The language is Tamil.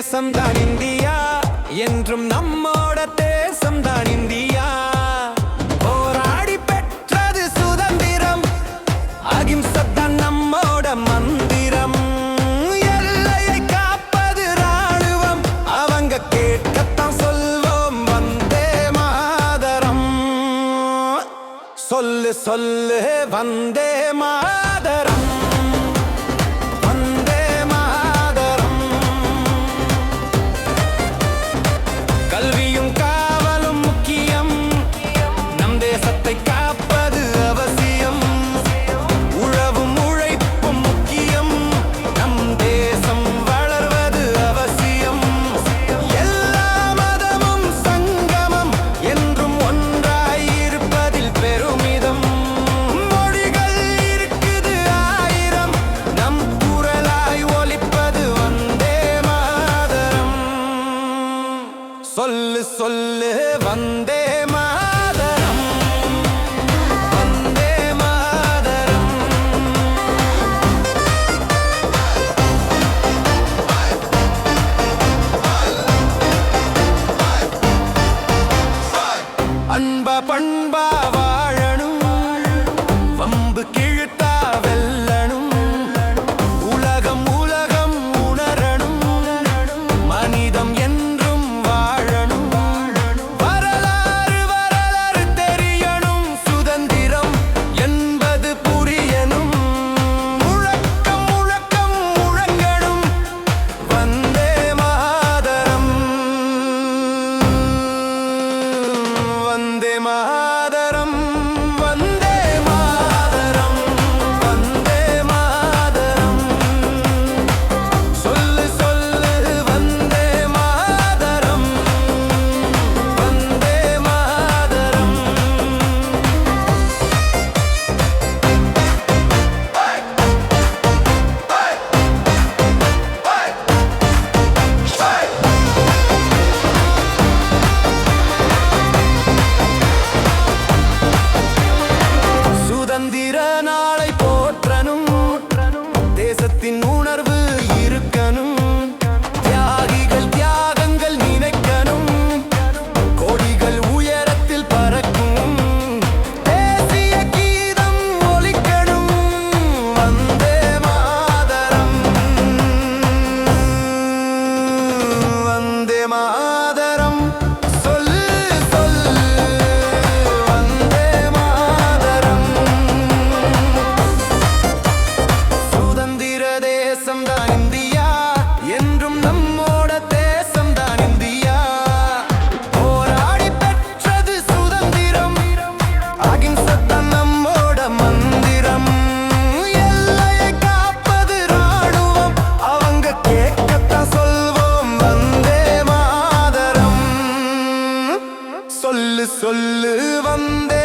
தேசம் தான் இந்தியா என்றும் நம்மோட தேசம் தான் இந்தியா. போராடி பெற்றது சுதந்திரம் அகிம்சத்தான் நம்மோட மந்திரம். எல்லையை காப்பது ராணுவம் அவங்க கேட்கத்தான் சொல்வோம் வந்தே மாதரம். சொல்லு சொல்லு வந்தே மாதரம். பண்பா வாழணும். வம்பு கிழுத்தா The Latino. சொல்லு சொல்லு வந்தே